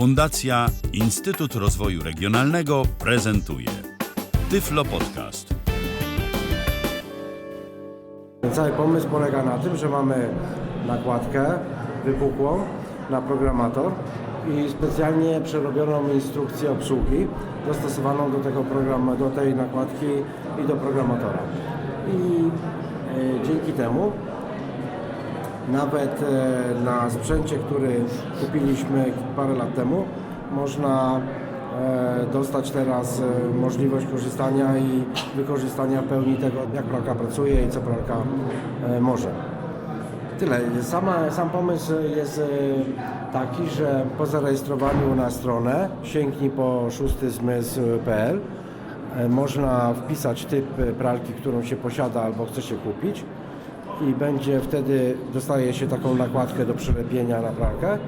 Fundacja Instytut Rozwoju Regionalnego prezentuje Tyflo Podcast. Cały pomysł polega na tym, że mamy nakładkę wypukłą na programator i specjalnie przerobioną instrukcję obsługi dostosowaną do tego programu, do tej nakładki i do programatora. I e, dzięki temu nawet e, na sprzęcie, który kupiliśmy parę lat temu, można e, dostać teraz e, możliwość korzystania i wykorzystania pełni tego, jak pralka pracuje i co pralka może. Tyle. Sam pomysł jest taki, że po zarejestrowaniu na stronę sięgnij po szóstysmysł.pl e, można wpisać typ pralki, którą się posiada albo chce się kupić i będzie wtedy dostaje się taką nakładkę do przylepienia na pralkę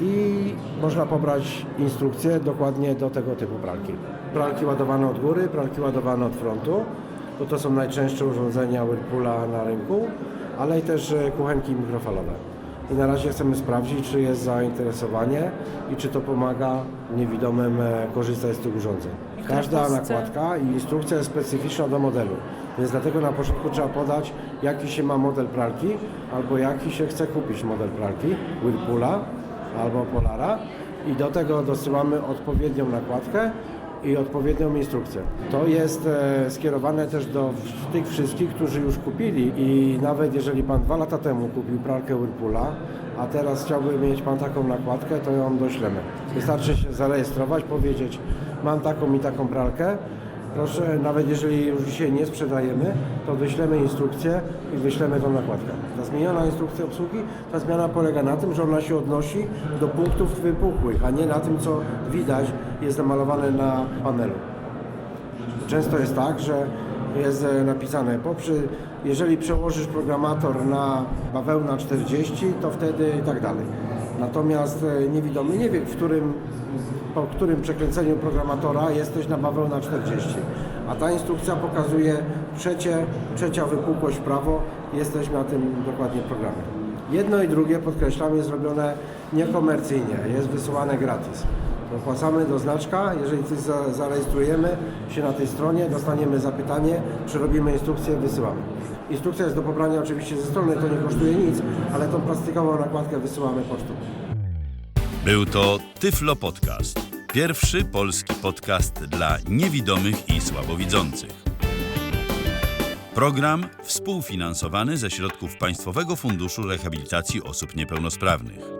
i można pobrać instrukcję dokładnie do tego typu pralki. Pralki ładowane od góry, pralki ładowane od frontu, bo to są najczęstsze urządzenia Whirlpoola na rynku, ale i też e, kuchenki mikrofalowe. I na razie chcemy sprawdzić, czy jest zainteresowanie i czy to pomaga niewidomym e, korzystać z tych urządzeń. Każda nakładka i instrukcja jest specyficzna do modelu, więc dlatego na początku trzeba podać, jaki się ma model pralki, albo jaki się chce kupić model pralki Whirlpoola albo Polara i do tego dosyłamy odpowiednią nakładkę i odpowiednią instrukcję. To jest e, skierowane też do tych wszystkich, którzy już kupili i nawet jeżeli Pan dwa lata temu kupił pralkę Whirlpoola, a teraz chciałby mieć Pan taką nakładkę, to ją doślemy. Wystarczy się zarejestrować, powiedzieć mam taką i taką pralkę, Proszę, nawet jeżeli już dzisiaj nie sprzedajemy, to wyślemy instrukcję i wyślemy tą nakładkę. Ta zmieniona instrukcja obsługi, ta zmiana polega na tym, że ona się odnosi do punktów wypukłych, a nie na tym, co widać jest namalowane na panelu. Często jest tak, że jest e, napisane, poprzy, jeżeli przełożysz programator na bawełna 40, to wtedy i tak dalej. Natomiast e, niewidomy nie wie, w którym, po którym przekręceniu programatora jesteś na bawełna 40. A ta instrukcja pokazuje trzecie, trzecia wypukłość w prawo, jesteś na tym dokładnie programie. Jedno i drugie, podkreślam, jest zrobione niekomercyjnie, jest wysyłane gratis. Dopłacamy do znaczka, jeżeli coś za, zarejestrujemy się na tej stronie, dostaniemy zapytanie, przerobimy instrukcję, wysyłamy. Instrukcja jest do pobrania oczywiście ze strony, to nie kosztuje nic, ale tą plastikową nakładkę wysyłamy pocztą. Był to Tyflo Podcast. Pierwszy polski podcast dla niewidomych i słabowidzących. Program współfinansowany ze środków Państwowego Funduszu Rehabilitacji Osób Niepełnosprawnych.